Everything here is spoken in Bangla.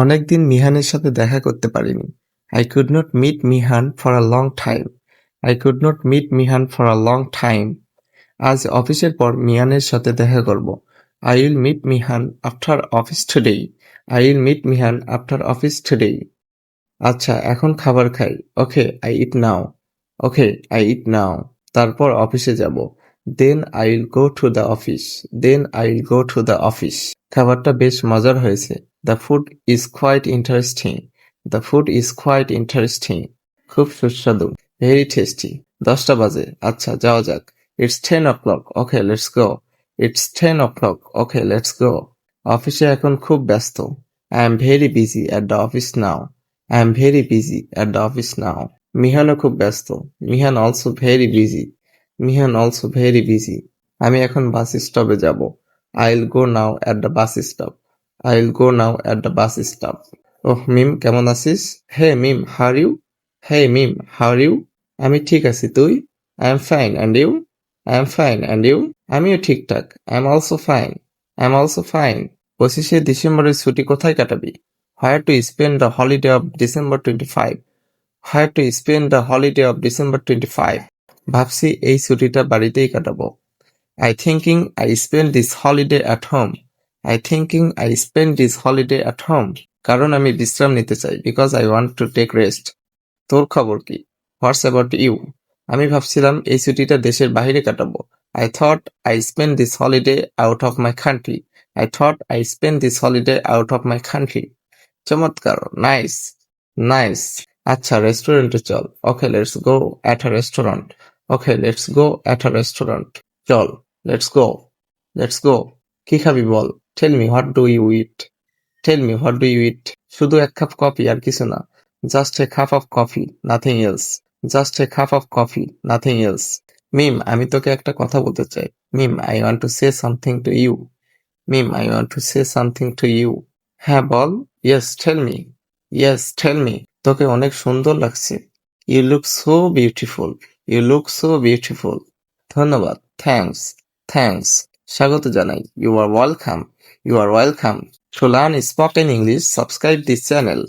অনেকদিন মিহানের সাথে দেখা করতে পারিনি। I could not meet Mihan for a long time I could not meet Mihan for a long time আজ অফিসের পর মিয়ানের সাথে দেখা করব। I will meet Mihan after office today I will meet Mihan after office today আচ্ছা এখন খাবার খাই। Okay I eat now okay I eat now তারপর অফিসে যাব। Then I will go to the office. Then I will go to the office. খাবারটা বেশ মজার হয়েছে। The food is quite interesting. The food is quite interesting. খুব সুস্বাদু। Very tasty. দশটা বাজে। আচ্ছা যাওয়া যাক। It's ten o'clock. Okay let's go. It's ten o'clock. Okay let's go. অফিসে এখন খুব ব্যস্ত। I am very busy at the office now. I am very busy at the office now. মিহানও খুব ব্যস্ত। Mihan also very busy. Mihan also very busy. আমি এখন বাস স্টপে যাব। I will go now at the bus stop. I will go now at the bus stop. ওহ, মিম, কেমন আছিস? Hey Mim, how you? Hey Mim, how you? আমি ঠিক আছি, তুই? I am fine, and you? I am fine, and you? আমিও ঠিকঠাক। I am also fine. I am also fine. পঁচিশে ডিসেম্বরের ছুটি কোথায় কাটাবি? Where to spend the holiday of December twenty five. Where to spend the holiday of December twenty five. ভাবছি এই ছুটিটা বাড়িতেই কাটাবো। I thinking I spend this holiday at home. I thinking I spend this holiday at home. কারণ আমি বিশ্রাম নিতে চাই because I want to take rest. তোর খবর কি? What's about you? আমি ভাবছিলাম এই ছুটিটা দেশের বাইরে কাটাবো। I thought I spend this holiday out of my country. I thought I spend this holiday out of my country. চমৎকার। নাইস। নাইস। আচ্ছা রেস্টুরেন্টে চল। Okay let's go at a restaurant. Okay let's go at a restaurant. চল। Let's go. Let's go. কি খাবি বল? Tell me what do you eat? Tell me what do you eat? শুধু এক কাপ কফি আর কিছু না। Just a cup of coffee nothing else. Just a cup of coffee nothing else. Mim আমি তোকে একটা কথা বলতে চাই। Mim I want to say something to you. Mim I want to say something to you. হ্যাঁ বল। Yes tell me. Yes tell me. তোকে অনেক সুন্দর লাগছে। You look so beautiful. You look so beautiful. ধন্যবাদ। থ্যাংকস থ্যাংকস স্বাগত জানাই। You are welcome. You are welcome. To learn spoken English subscribe this channel.